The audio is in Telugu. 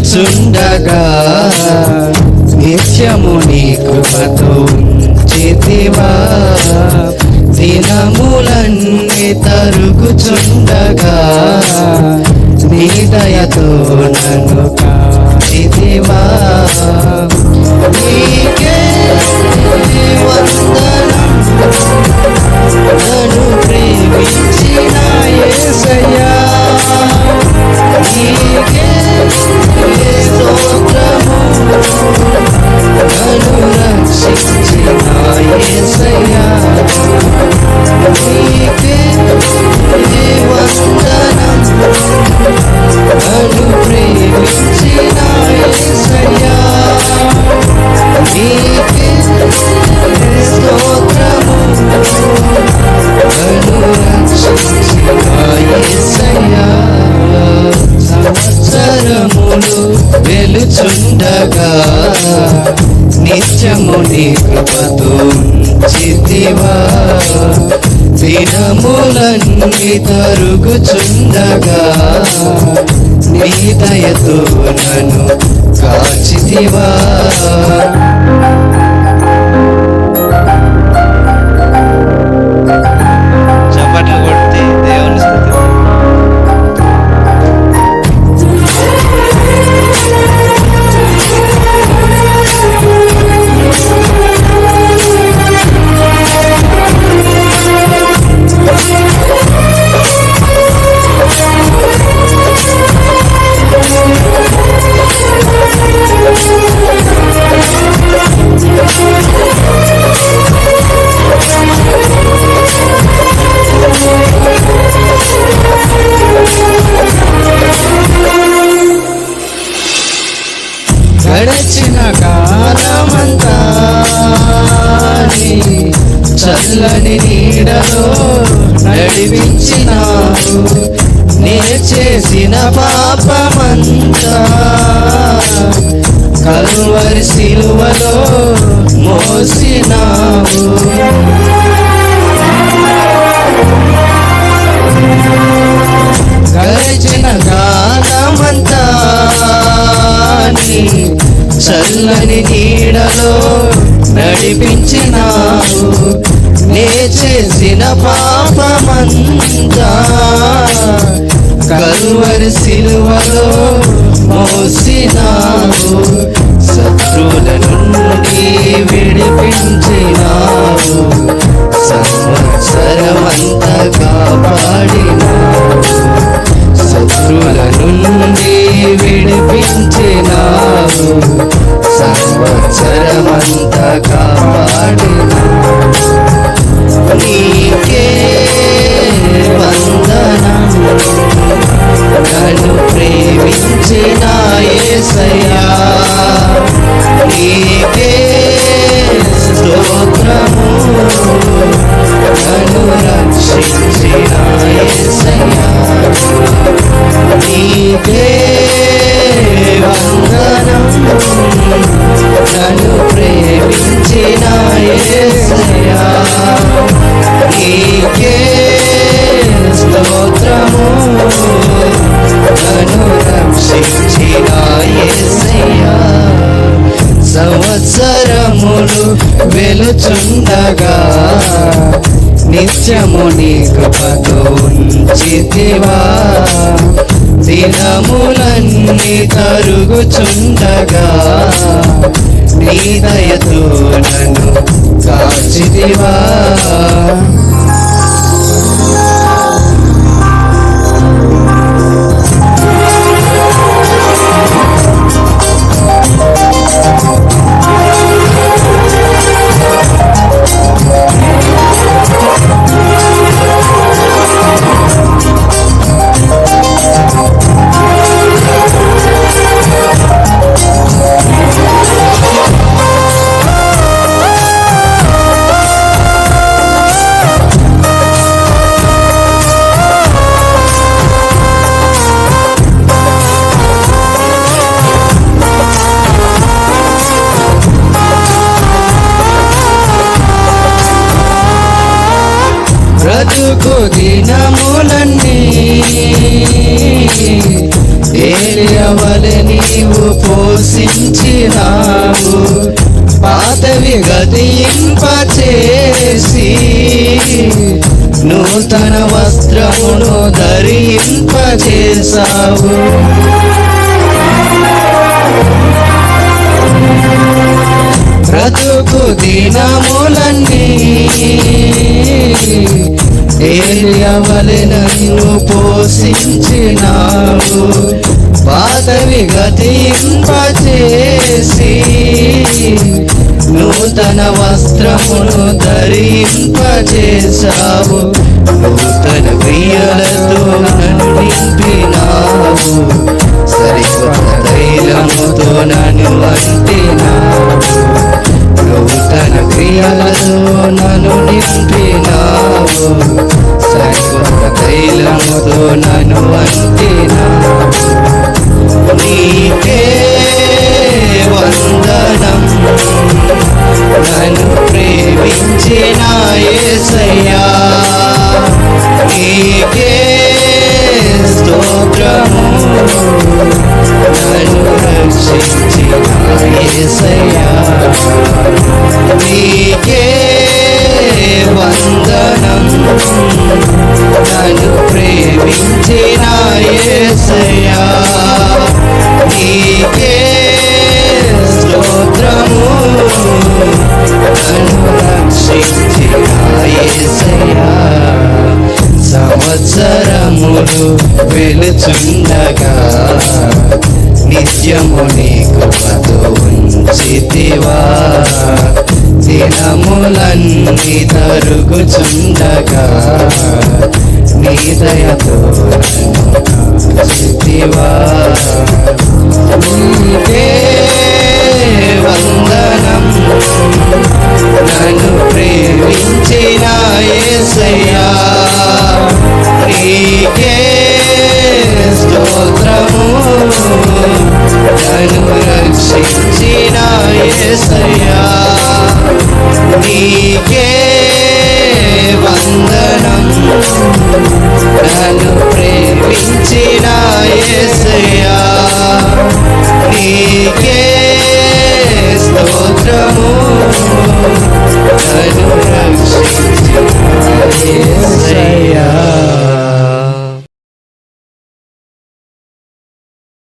వెలుచుండగా నిత్యము నీ కృపతో చేతివా దినములన్నీ తరుగుచుండగా నీ దయతో చితివా? దినములన్నీ తరుగుచుండగా నీ దయతో నన్ను కాచితివా? నడిపించినావు నే చేసిన పాపమంతా. కలువరి సిలువలో మోసినావు. గడిచిన కాలమంతా చల్లని నీడలో నడిపించి పాపమంతా సిల్వలో సిలువలో మోసినావు. నన్ను ప్రేమించిన యేసయ్యా నీకే స్తోత్రము. నన్ను రక్షించిన యేసయ్యా సంవత్సరములు వెలుచుండగా నిత్యము నీ కృపతో ఉంచితివా. దినములన్నీ తరుగుచుండగా నీ దయతో నన్ను కాచితివా. బ్రతుకు దినములన్నీ ఏలియవల నీవు పోషించినావు. పాతవి గతింపచేసి నూతన వస్త్రమును ధరింపచేసావు బ్రతుకు దినముల ఏలియవలె నన్ను పోషించినావు పాతవి గతింపచేసి నూతన వస్త్రమును ధరింపచేశావు. నూతన క్రియలతో నన్ను నింపినావు. సరికొత్త తైలముతో నన్ను వంటినావు నూతన క్రియలతో నన్ను నింపినావు. నన్ను సంవత్సరములు వెలుచుండగా నిత్యము నీ కృపతో ఉంచితివా. దినములన్నీ తరుగుచుండగా నీ దయతో చితివా రక్షించిన నీకే వందనం. నన్ను ప్రేమించిన యేసయ్యా